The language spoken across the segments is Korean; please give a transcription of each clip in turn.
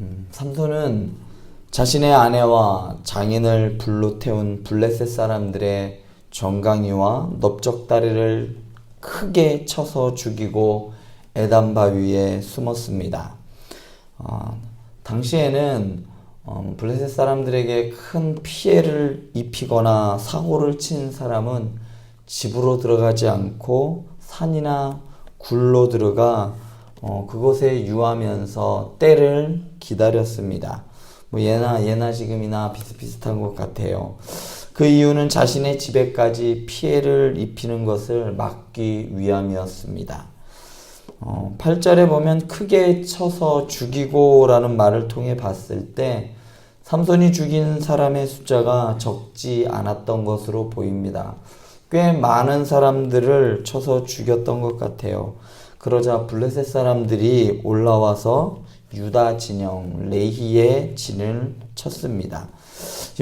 음, 삼손은 자신의 아내와 장인을 불로 태운 블레셋 사람들의 정강이와 넓적다리를 크게 쳐서 죽이고 에단 바위에 숨었습니다. 어, 당시에는 어, 블레셋 사람들에게 큰 피해를 입히거나 사고를 친 사람은 집으로 들어가지 않고 산이나 굴로 들어가 어, 그곳에 유하면서 때를 기다렸습니다. 뭐 예나 예나 지금이나 비슷비슷한 것 같아요. 그 이유는 자신의 집에까지 피해를 입히는 것을 막기 위함이었습니다. 어, 8절에 보면 크게 쳐서 죽이고라는 말을 통해 봤을 때 삼손이 죽인 사람의 숫자가 적지 않았던 것으로 보입니다. 꽤 많은 사람들을 쳐서 죽였던 것 같아요. 그러자 블레셋 사람들이 올라와서 유다 진영 레히의 진을 쳤습니다.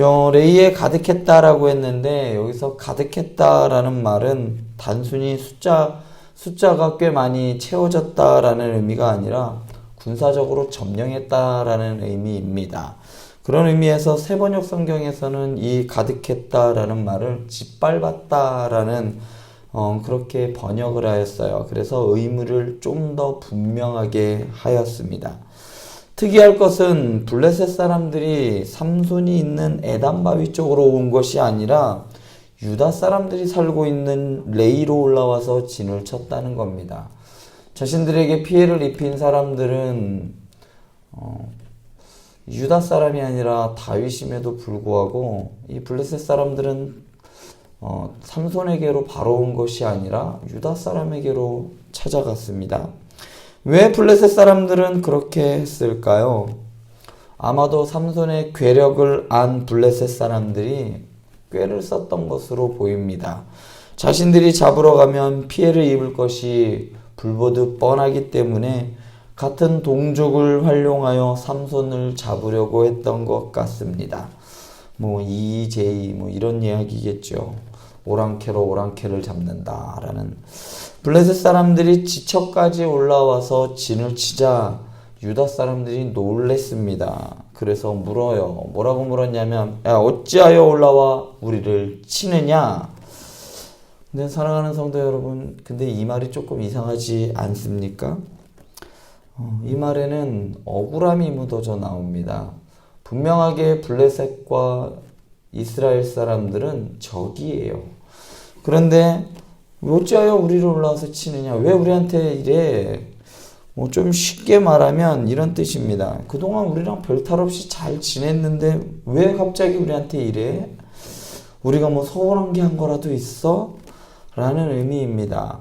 어, 레히에 가득했다라고 했는데 여기서 가득했다라는 말은 단순히 숫자 숫자가 꽤 많이 채워졌다라는 의미가 아니라 군사적으로 점령했다라는 의미입니다. 그런 의미에서 세번역 성경에서는 이 가득했다라는 말을 짓밟았다라는 어, 그렇게 번역을 하였어요. 그래서 의무를 좀 더 분명하게 하였습니다. 특이할 것은 블레셋 사람들이 삼손이 있는 에단바위 쪽으로 온 것이 아니라 유다 사람들이 살고 있는 레이로 올라와서 진을 쳤다는 겁니다. 자신들에게 피해를 입힌 사람들은 어, 유다 사람이 아니라 다윗임에도 불구하고 이 블레셋 사람들은 어, 삼손에게로 바로 온 것이 아니라 유다 사람에게로 찾아갔습니다. 왜 블레셋 사람들은 그렇게 했을까요? 아마도 삼손의 괴력을 안 블레셋 사람들이 꾀를 썼던 것으로 보입니다. 자신들이 잡으러 가면 피해를 입을 것이 불보듯 뻔하기 때문에 같은 동족을 활용하여 삼손을 잡으려고 했던 것 같습니다. 뭐 EJ 뭐 이런 이야기겠죠. 오랑캐로 오랑캐를 잡는다라는 블레셋 사람들이 지척까지 올라와서 진을 치자 유다 사람들이 놀랬습니다. 그래서 물어요. 뭐라고 물었냐면 야 어찌하여 올라와 우리를 치느냐? 근데 사랑하는 성도 여러분, 근데 이 말이 조금 이상하지 않습니까? 어, 이 말에는 억울함이 묻어져 나옵니다. 분명하게 블레셋과 이스라엘 사람들은 적이에요. 그런데 어찌하여 우리를 올라와서 치느냐? 왜 우리한테 이래? 뭐 좀 쉽게 말하면 이런 뜻입니다. 그동안 우리랑 별 탈 없이 잘 지냈는데 왜 갑자기 우리한테 이래? 우리가 뭐 서운한 게 한 거라도 있어? 라는 의미입니다.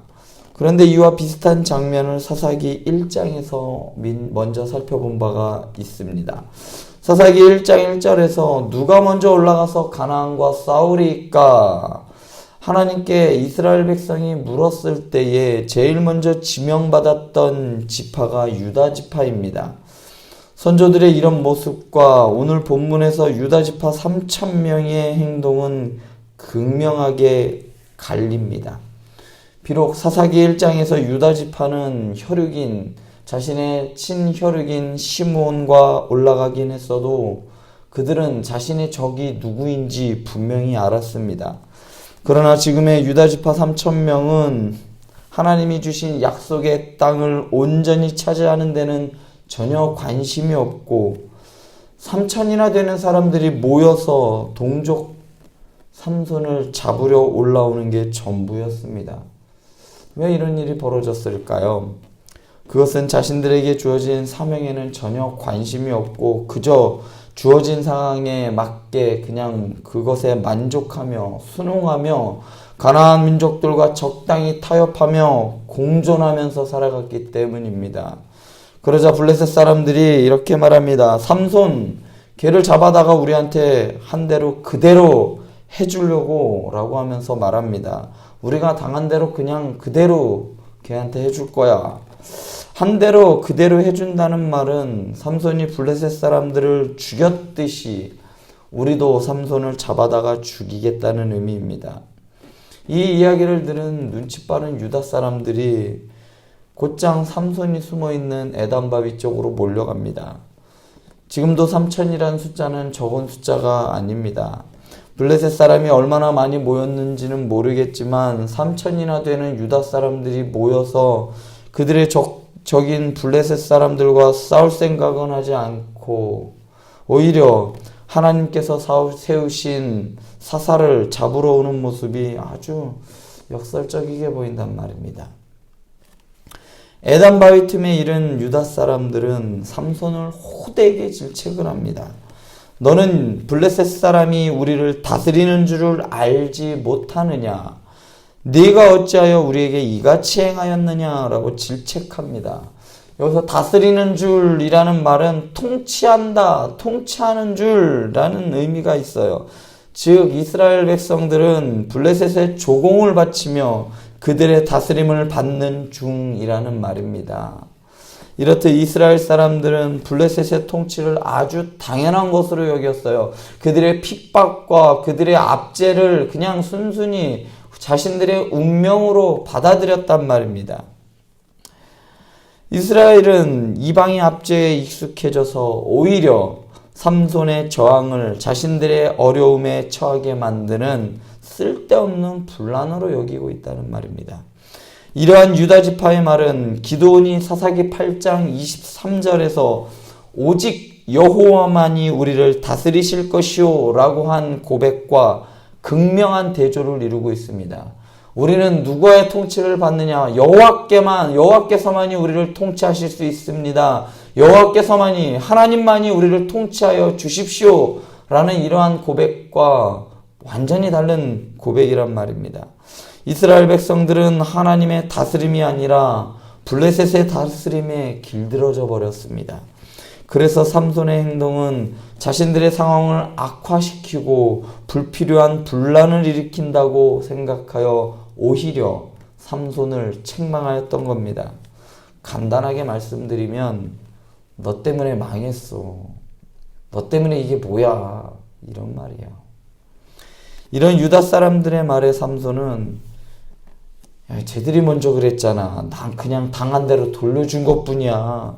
그런데 이와 비슷한 장면을 사사기 1장에서 먼저 살펴본 바가 있습니다. 사사기 1장 1절에서 누가 먼저 올라가서 가나안과 싸우리까? 하나님께 이스라엘 백성이 물었을 때에 제일 먼저 지명받았던 지파가 유다 지파입니다. 선조들의 이런 모습과 오늘 본문에서 유다 지파 3천 명의 행동은 극명하게 갈립니다. 비록 사사기 1장에서 유다 지파는 혈육인 자신의 친혈육인 시므온과 올라가긴 했어도 그들은 자신의 적이 누구인지 분명히 알았습니다. 그러나 지금의 유다 지파 3천 명은 하나님이 주신 약속의 땅을 온전히 차지하는 데는 전혀 관심이 없고 3천이나 되는 사람들이 모여서 동족 삼손을 잡으려 올라오는 게 전부였습니다. 왜 이런 일이 벌어졌을까요? 그것은 자신들에게 주어진 사명에는 전혀 관심이 없고 그저 주어진 상황에 맞게 그냥 그것에 만족하며 순응하며 가나안 민족들과 적당히 타협하며 공존하면서 살아갔기 때문입니다. 그러자 블레셋 사람들이 이렇게 말합니다. 삼손 걔를 잡아다가 우리한테 한 대로 그대로 해주려고 라고 하면서 말합니다. 우리가 당한 대로 그냥 그대로 걔한테 해줄 거야. 한 대로 그대로 해준다는 말은 삼손이 블레셋 사람들을 죽였듯이 우리도 삼손을 잡아다가 죽이겠다는 의미입니다. 이 이야기를 들은 눈치 빠른 유다 사람들이 곧장 삼손이 숨어 있는 에단바위 쪽으로 몰려갑니다. 지금도 3천이라는 숫자는 적은 숫자가 아닙니다. 블레셋 사람이 얼마나 많이 모였는지는 모르겠지만 3천이나 되는 유다 사람들이 모여서 그들의 적, 적인 블레셋 사람들과 싸울 생각은 하지 않고 오히려 하나님께서 세우신 사사를 잡으러 오는 모습이 아주 역설적이게 보인단 말입니다. 에단 바위 틈에 이른 유다 사람들은 삼손을 호되게 질책을 합니다. 너는 블레셋 사람이 우리를 다스리는 줄을 알지 못하느냐? 네가 어찌하여 우리에게 이같이 행하였느냐라고 질책합니다. 여기서 다스리는 줄이라는 말은 통치한다, 통치하는 줄라는 의미가 있어요. 즉 이스라엘 백성들은 블레셋의 조공을 바치며 그들의 다스림을 받는 중이라는 말입니다. 이렇듯 이스라엘 사람들은 블레셋의 통치를 아주 당연한 것으로 여겼어요. 그들의 핍박과 그들의 압제를 그냥 순순히 자신들의 운명으로 받아들였단 말입니다. 이스라엘은 이방의 압제에 익숙해져서 오히려 삼손의 저항을 자신들의 어려움에 처하게 만드는 쓸데없는 분란으로 여기고 있다는 말입니다. 이러한 유다 지파의 말은 기도원이 사사기 8장 23절에서 오직 여호와만이 우리를 다스리실 것이오라고 한 고백과 극명한 대조를 이루고 있습니다. 우리는 누구의 통치를 받느냐? 여호와께만 여호와께서만이 우리를 통치하실 수 있습니다. 여호와께서만이 하나님만이 우리를 통치하여 주십시오라는 이러한 고백과 완전히 다른 고백이란 말입니다. 이스라엘 백성들은 하나님의 다스림이 아니라 블레셋의 다스림에 길들어져 버렸습니다. 그래서 삼손의 행동은 자신들의 상황을 악화시키고 불필요한 분란을 일으킨다고 생각하여 오히려 삼손을 책망하였던 겁니다. 간단하게 말씀드리면 너 때문에 망했어. 너 때문에 이게 뭐야. 이런 말이에요. 이런 유다 사람들의 말에 삼손은 야, 쟤들이 먼저 그랬잖아. 난 그냥 당한 대로 돌려준 것 뿐이야.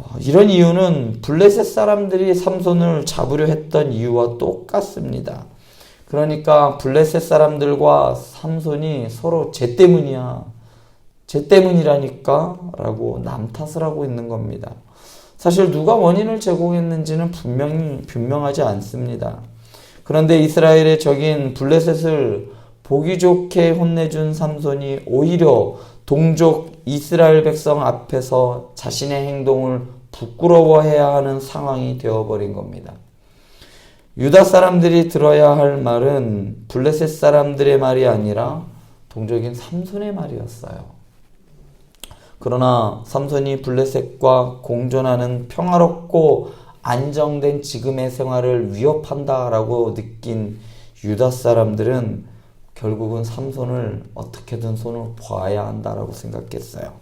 어, 이런 이유는 블레셋 사람들이 삼손을 잡으려 했던 이유와 똑같습니다. 그러니까 블레셋 사람들과 삼손이 서로 쟤 때문이야. 쟤 때문이라니까 라고 남 탓을 하고 있는 겁니다. 사실 누가 원인을 제공했는지는 분명히 분명하지 않습니다. 그런데 이스라엘의 적인 블레셋을 보기 좋게 혼내준 삼손이 오히려 동족 이스라엘 백성 앞에서 자신의 행동을 부끄러워해야 하는 상황이 되어버린 겁니다. 유다 사람들이 들어야 할 말은 블레셋 사람들의 말이 아니라 동족인 삼손의 말이었어요. 그러나 삼손이 블레셋과 공존하는 평화롭고 안정된 지금의 생활을 위협한다라고 느낀 유다 사람들은 결국은 삼손을 어떻게든 손을 봐야 한다라고 생각했어요.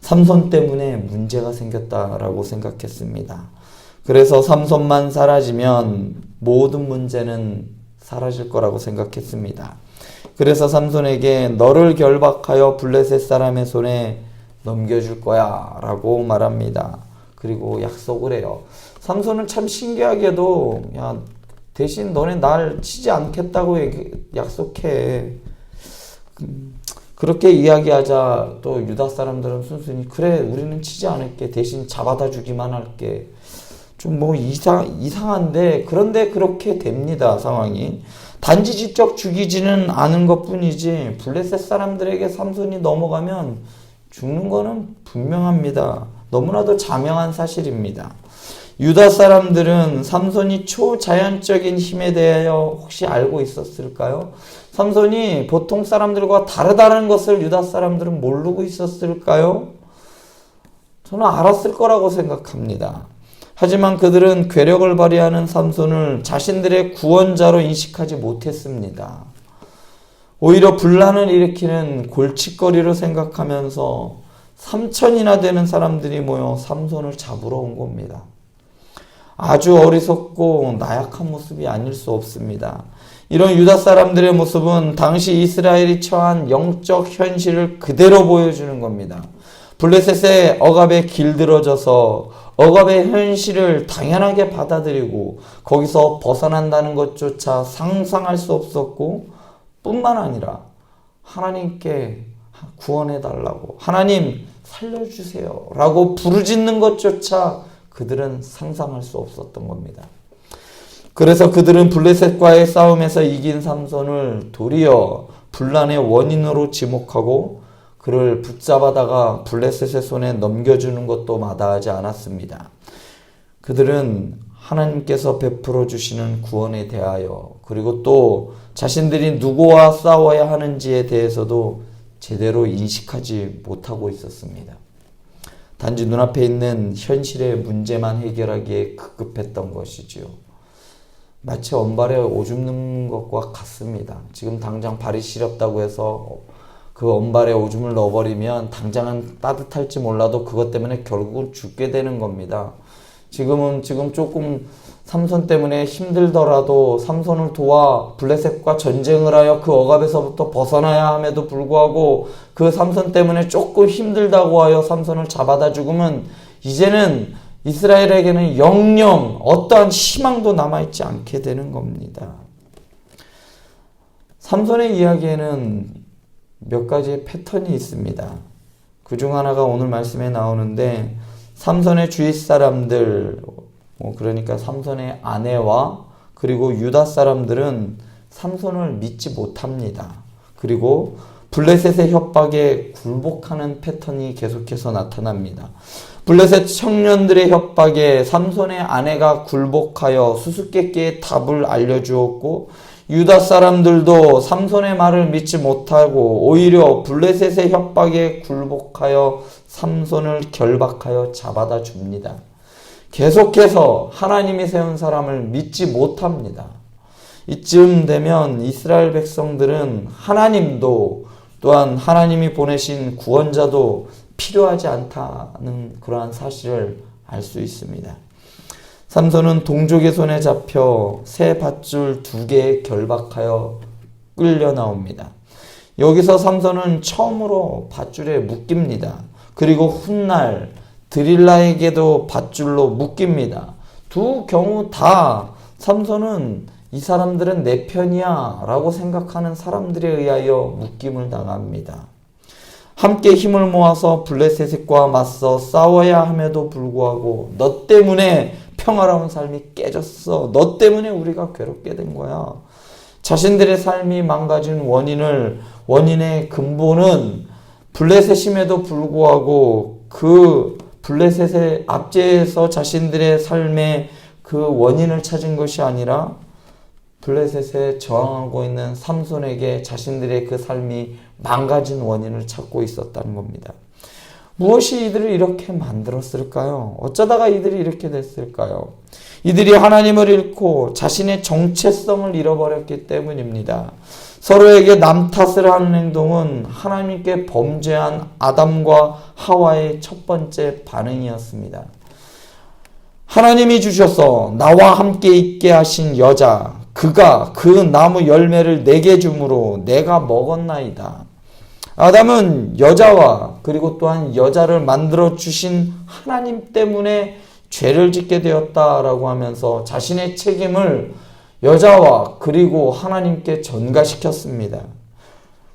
삼손 때문에 문제가 생겼다라고 생각했습니다. 그래서 삼손만 사라지면 모든 문제는 사라질 거라고 생각했습니다. 그래서 삼손에게 너를 결박하여 블레셋 사람의 손에 넘겨줄 거야 라고 말합니다. 그리고 약속을 해요. 삼손은 참 신기하게도 야 대신 너네 날 치지 않겠다고 약속해. 음, 그렇게 이야기하자 또 유다 사람들은 순순히 그래 우리는 치지 않을게 대신 잡아다 주기만 할게 좀 뭐 이상 이상한데 그런데 그렇게 됩니다 상황이 단지 직접 죽이지는 않은 것 뿐이지 블레셋 사람들에게 삼손이 넘어가면 죽는 거는 분명합니다 너무나도 자명한 사실입니다. 유다 사람들은 삼손이 초자연적인 힘에 대하여 혹시 알고 있었을까요? 삼손이 보통 사람들과 다르다는 것을 유다 사람들은 모르고 있었을까요? 저는 알았을 거라고 생각합니다. 하지만 그들은 괴력을 발휘하는 삼손을 자신들의 구원자로 인식하지 못했습니다. 오히려 분란을 일으키는 골칫거리로 생각하면서 3천이나 되는 사람들이 모여 삼손을 잡으러 온 겁니다. 아주 어리석고 나약한 모습이 아닐 수 없습니다. 이런 유다 사람들의 모습은 당시 이스라엘이 처한 영적 현실을 그대로 보여주는 겁니다. 블레셋의 억압에 길들어져서 억압의 현실을 당연하게 받아들이고 거기서 벗어난다는 것조차 상상할 수 없었고 뿐만 아니라 하나님께 구원해 달라고 하나님 살려주세요 라고 부르짖는 것조차 그들은 상상할 수 없었던 겁니다. 그래서 그들은 블레셋과의 싸움에서 이긴 삼손을 도리어 분란의 원인으로 지목하고 그를 붙잡아다가 블레셋의 손에 넘겨주는 것도 마다하지 않았습니다. 그들은 하나님께서 베풀어 주시는 구원에 대하여 그리고 또 자신들이 누구와 싸워야 하는지에 대해서도 제대로 인식하지 못하고 있었습니다. 단지 눈앞에 있는 현실의 문제만 해결하기에 급급했던 것이지요. 마치 언발에 오줌 넣는 것과 같습니다. 지금 당장 발이 시렵다고 해서 그 언발에 오줌을 넣어버리면 당장은 따뜻할지 몰라도 그것 때문에 결국은 죽게 되는 겁니다. 지금은 지금 조금 삼손 때문에 힘들더라도 삼손을 도와 블레셋과 전쟁을 하여 그 억압에서부터 벗어나야 함에도 불구하고 그 삼손 때문에 조금 힘들다고 하여 삼손을 잡아다 죽으면 이제는 이스라엘에게는 영영 어떠한 희망도 남아있지 않게 되는 겁니다. 삼손의 이야기에는 몇 가지의 패턴이 있습니다. 그 중 하나가 오늘 말씀에 나오는데 삼손의 주위 사람들 뭐 그러니까 삼손의 아내와 그리고 유다 사람들은 삼손을 믿지 못합니다. 그리고 블레셋의 협박에 굴복하는 패턴이 계속해서 나타납니다. 블레셋 청년들의 협박에 삼손의 아내가 굴복하여 수수께끼의 답을 알려주었고 유다 사람들도 삼손의 말을 믿지 못하고 오히려 블레셋의 협박에 굴복하여 삼손을 결박하여 잡아다 줍니다. 계속해서 하나님이 세운 사람을 믿지 못합니다. 이쯤 되면 이스라엘 백성들은 하나님도 또한 하나님이 보내신 구원자도 필요하지 않다는 그러한 사실을 알 수 있습니다. 삼손은 동족의 손에 잡혀 새 밧줄 두 개에 결박하여 끌려 나옵니다. 여기서 삼손은 처음으로 밧줄에 묶입니다. 그리고 훗날 드릴라에게도 밧줄로 묶입니다. 두 경우 다 삼손은 이 사람들은 내 편이야 라고 생각하는 사람들에 의하여 묶임을 당합니다. 함께 힘을 모아서 블레셋과 맞서 싸워야 함에도 불구하고 너 때문에 평화로운 삶이 깨졌어. 너 때문에 우리가 괴롭게 된 거야. 자신들의 삶이 망가진 원인을 원인의 근본은 블레셋임에도 불구하고 그 블레셋의 압제에서 자신들의 삶의 그 원인을 찾은 것이 아니라 블레셋에 저항하고 있는 삼손에게 자신들의 그 삶이 망가진 원인을 찾고 있었다는 겁니다. 무엇이 이들을 이렇게 만들었을까요? 어쩌다가 이들이 이렇게 됐을까요? 이들이 하나님을 잃고 자신의 정체성을 잃어버렸기 때문입니다. 서로에게 남 탓을 하는 행동은 하나님께 범죄한 아담과 하와의 첫 번째 반응이었습니다. 하나님이 주셔서 나와 함께 있게 하신 여자, 그가 그 나무 열매를 내게 주므로 내가 먹었나이다. 아담은 여자와 그리고 또한 여자를 만들어 주신 하나님 때문에 죄를 짓게 되었다라고 하면서 자신의 책임을 여자와 그리고 하나님께 전가시켰습니다.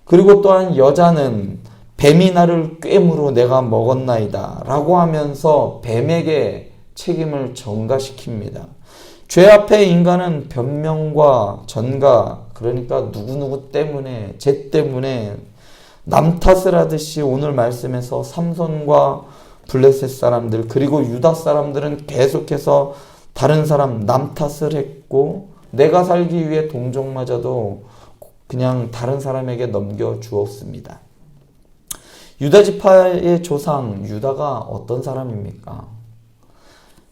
그리고 또한 여자는 뱀이 나를 꿰물어 내가 먹었나이다 라고 하면서 뱀에게 책임을 전가시킵니다. 죄 앞에 인간은 변명과 전가, 그러니까 누구누구 때문에, 죄 때문에 남 탓을 하듯이 오늘 말씀에서 삼손과 블레셋 사람들, 그리고 유다 사람들은 계속해서 다른 사람 남 탓을 했고, 내가 살기 위해 동족마저도 그냥 다른 사람에게 넘겨 주었습니다. 유다 지파의 조상 유다가 어떤 사람입니까?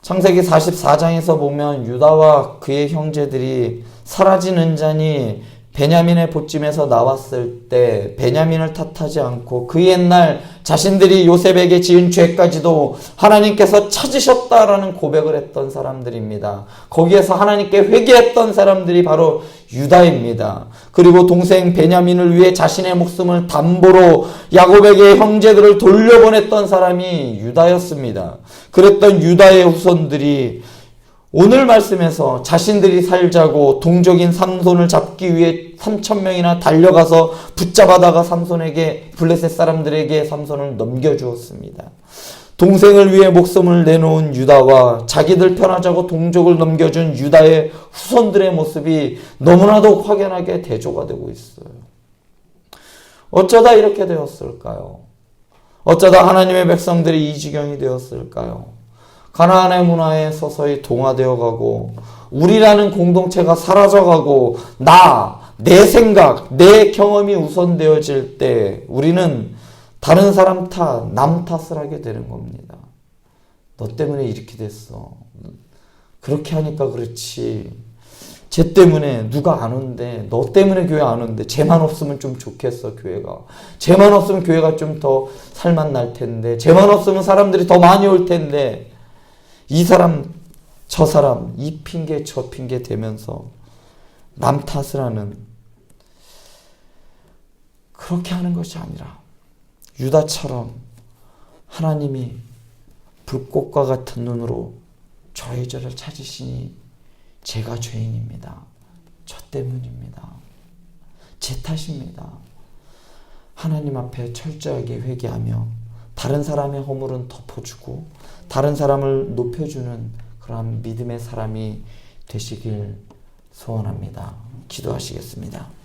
창세기 44장에서 보면 유다와 그의 형제들이 사라지는 자니 베냐민의 보찜에서 나왔을 때 베냐민을 탓하지 않고 그 옛날 자신들이 요셉에게 지은 죄까지도 하나님께서 찾으셨다라는 고백을 했던 사람들입니다. 거기에서 하나님께 회개했던 사람들이 바로 유다입니다. 그리고 동생 베냐민을 위해 자신의 목숨을 담보로 야곱에게 형제들을 돌려보냈던 사람이 유다였습니다. 그랬던 유다의 후손들이 오늘 말씀에서 자신들이 살자고 동족인 삼손을 잡기 위해 3천 명이나 달려가서 붙잡아다가 삼손에게 블레셋 사람들에게 삼손을 넘겨주었습니다. 동생을 위해 목숨을 내놓은 유다와 자기들 편하자고 동족을 넘겨준 유다의 후손들의 모습이 너무나도 확연하게 대조가 되고 있어요. 어쩌다 이렇게 되었을까요? 어쩌다 하나님의 백성들이 이 지경이 되었을까요? 가나안의 문화에 서서히 동화되어 가고 우리라는 공동체가 사라져 가고 나, 내 생각, 내 경험이 우선되어질 때 우리는 다른 사람 탓, 남 탓을 하게 되는 겁니다. 너 때문에 이렇게 됐어. 그렇게 하니까 그렇지. 쟤 때문에 누가 안 온대. 너 때문에 교회 안 온대. 쟤만 없으면 좀 좋겠어, 교회가. 쟤만 없으면 교회가 좀 더 살만 날 텐데. 쟤만 없으면 사람들이 더 많이 올 텐데. 이 사람, 저 사람, 이 핑계, 저 핑계 대면서 남 탓을 하는 그렇게 하는 것이 아니라 유다처럼 하나님이 불꽃과 같은 눈으로 저의 저를 찾으시니 제가 죄인입니다. 저 때문입니다. 제 탓입니다. 하나님 앞에 철저하게 회개하며 다른 사람의 허물은 덮어주고 다른 사람을 높여주는 그러한 믿음의 사람이 되시길 소원합니다. 기도하시겠습니다.